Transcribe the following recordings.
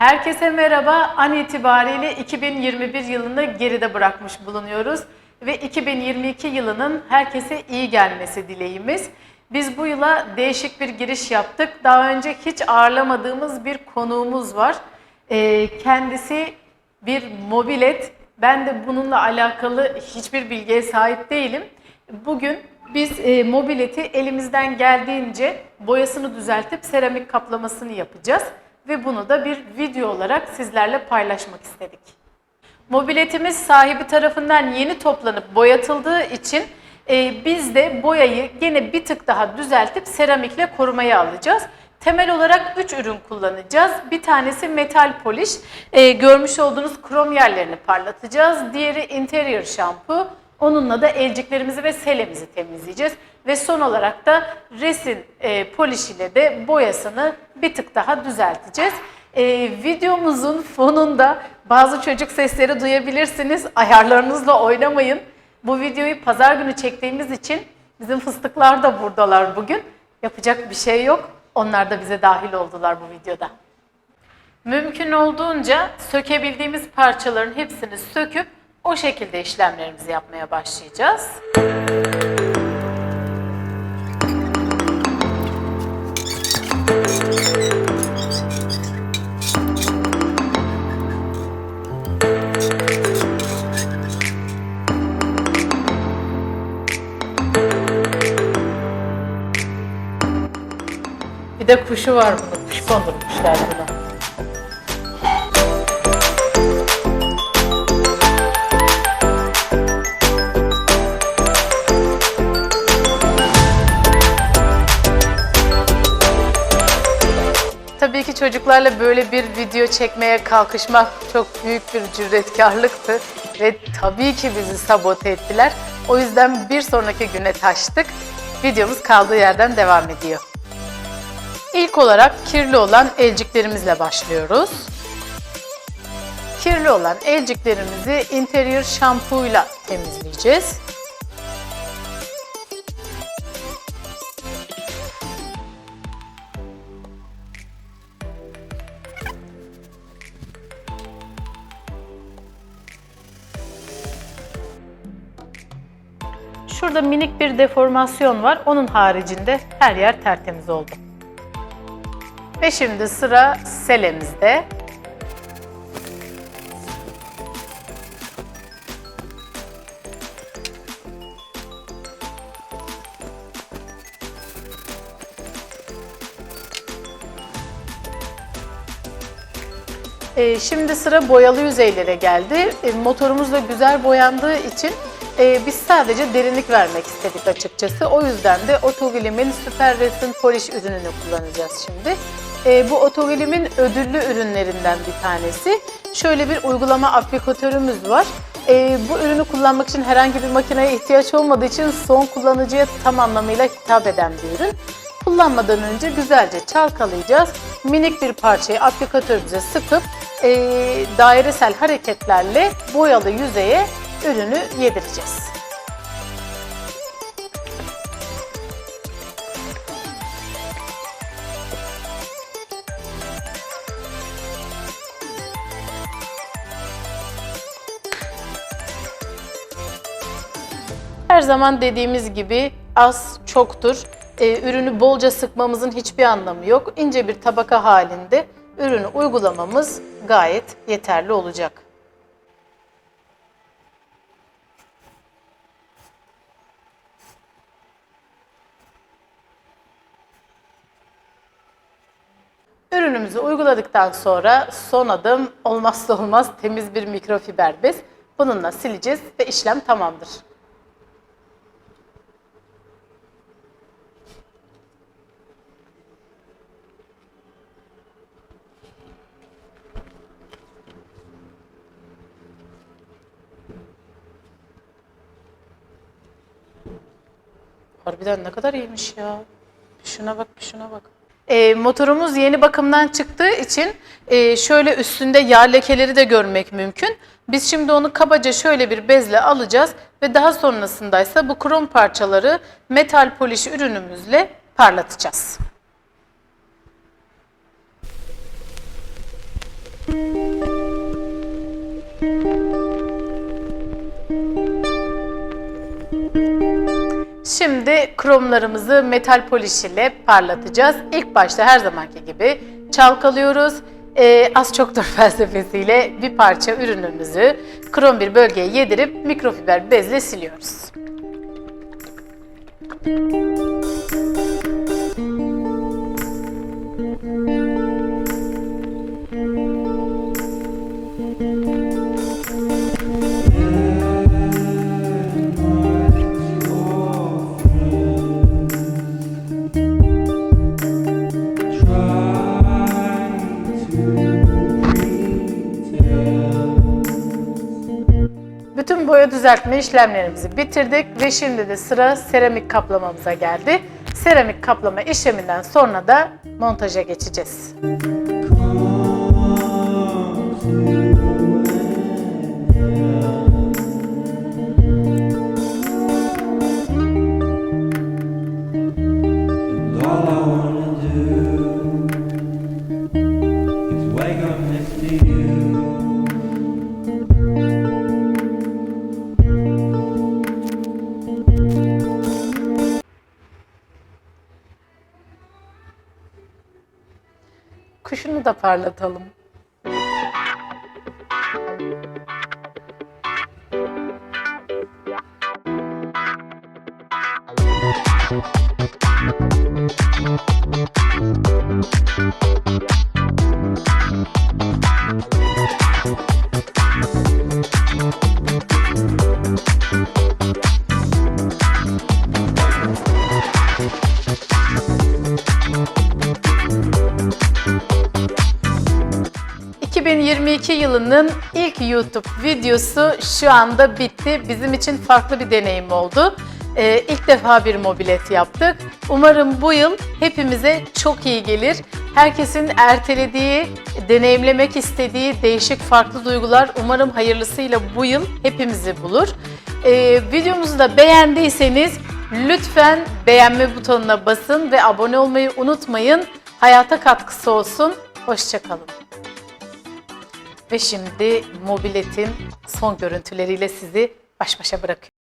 Herkese merhaba. An itibariyle 2021 yılını geride bırakmış bulunuyoruz ve 2022 yılının herkese iyi gelmesi dileğimiz. Biz bu yıla değişik bir giriş yaptık. Daha önce hiç ağırlamadığımız bir konuğumuz var. Ee, kendisi bir mobilet. Ben de bununla alakalı hiçbir bilgiye sahip değilim. Bugün biz e, mobileti elimizden geldiğince boyasını düzeltip seramik kaplamasını yapacağız ve bunu da bir video olarak sizlerle paylaşmak istedik. Mobiletimiz sahibi tarafından yeni toplanıp boyatıldığı için e, biz de boyayı gene bir tık daha düzeltip seramikle korumaya alacağız. Temel olarak 3 ürün kullanacağız. Bir tanesi metal poliş. E, görmüş olduğunuz krom yerlerini parlatacağız. Diğeri interior şampu. Onunla da elciklerimizi ve selemizi temizleyeceğiz. Ve son olarak da resin e, poliş ile de boyasını bir tık daha düzelteceğiz. E, videomuzun fonunda bazı çocuk sesleri duyabilirsiniz. Ayarlarınızla oynamayın. Bu videoyu pazar günü çektiğimiz için bizim fıstıklar da buradalar bugün. Yapacak bir şey yok. Onlar da bize dahil oldular bu videoda. Mümkün olduğunca sökebildiğimiz parçaların hepsini söküp o şekilde işlemlerimizi yapmaya başlayacağız. Bir de kuşu var bunun. Kuş kondurmuşlar buna. Tabii ki çocuklarla böyle bir video çekmeye kalkışmak çok büyük bir cüretkarlıktı ve tabii ki bizi sabote ettiler. O yüzden bir sonraki güne taştık. Videomuz kaldığı yerden devam ediyor. İlk olarak kirli olan elciklerimizle başlıyoruz. Kirli olan elciklerimizi interior şampuyla temizleyeceğiz. Şurada minik bir deformasyon var. Onun haricinde her yer tertemiz oldu. Ve şimdi sıra selemizde. Ee, şimdi sıra boyalı yüzeylere geldi. Ee, motorumuz da güzel boyandığı için e, biz sadece derinlik vermek istedik açıkçası. O yüzden de Otoglim'in Super Resin Polish ürününü kullanacağız şimdi. E, bu Otoglim'in ödüllü ürünlerinden bir tanesi. Şöyle bir uygulama aplikatörümüz var. E, bu ürünü kullanmak için herhangi bir makineye ihtiyaç olmadığı için son kullanıcıya tam anlamıyla hitap eden bir ürün. Kullanmadan önce güzelce çalkalayacağız. Minik bir parçayı aplikatörümüze sıkıp e, dairesel hareketlerle boyalı yüzeye ürünü yedireceğiz. Her zaman dediğimiz gibi az çoktur. Ee, ürünü bolca sıkmamızın hiçbir anlamı yok. İnce bir tabaka halinde ürünü uygulamamız gayet yeterli olacak. Ürünümüzü uyguladıktan sonra son adım olmazsa olmaz temiz bir mikrofiber bez. Bununla sileceğiz ve işlem tamamdır. Harbiden ne kadar iyiymiş ya. Şuna bak, şuna bak. E, motorumuz yeni bakımdan çıktığı için e, şöyle üstünde yağ lekeleri de görmek mümkün. Biz şimdi onu kabaca şöyle bir bezle alacağız ve daha sonrasındaysa bu krom parçaları metal poliş ürünümüzle parlatacağız. Şimdi kromlarımızı metal poliş ile parlatacağız. İlk başta her zamanki gibi çalkalıyoruz. Ee, az çoktur felsefesiyle bir parça ürünümüzü krom bir bölgeye yedirip mikrofiber bezle siliyoruz. Bütün düzeltme işlemlerimizi bitirdik ve şimdi de sıra seramik kaplamamıza geldi. Seramik kaplama işleminden sonra da montaja geçeceğiz. And Kuşunu da parlatalım. Yılının ilk YouTube videosu şu anda bitti. Bizim için farklı bir deneyim oldu. Ee, ilk defa bir mobilet yaptık. Umarım bu yıl hepimize çok iyi gelir. Herkesin ertelediği, deneyimlemek istediği değişik farklı duygular umarım hayırlısıyla bu yıl hepimizi bulur. Ee, videomuzu da beğendiyseniz lütfen beğenme butonuna basın ve abone olmayı unutmayın. Hayata katkısı olsun. Hoşçakalın. Ve şimdi mobiletin son görüntüleriyle sizi baş başa bırakıyorum.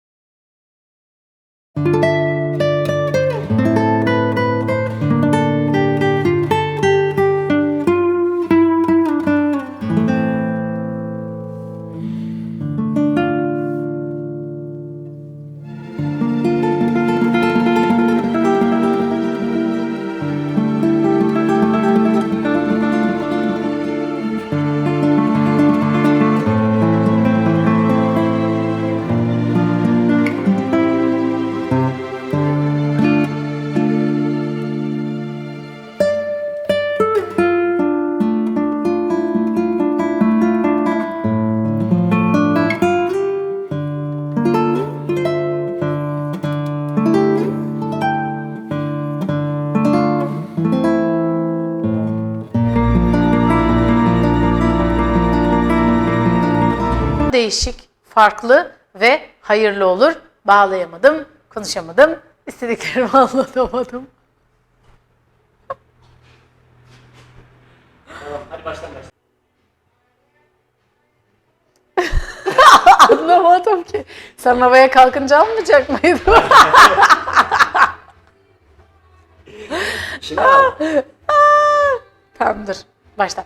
Değişik, farklı ve hayırlı olur. Bağlayamadım, konuşamadım, istediklerimi anlatamadım. Hadi baştan başla. Anlamadım ki. Sen havaya kalkınca almayacak mıydın? Şimdi. Tamamdır. Başla.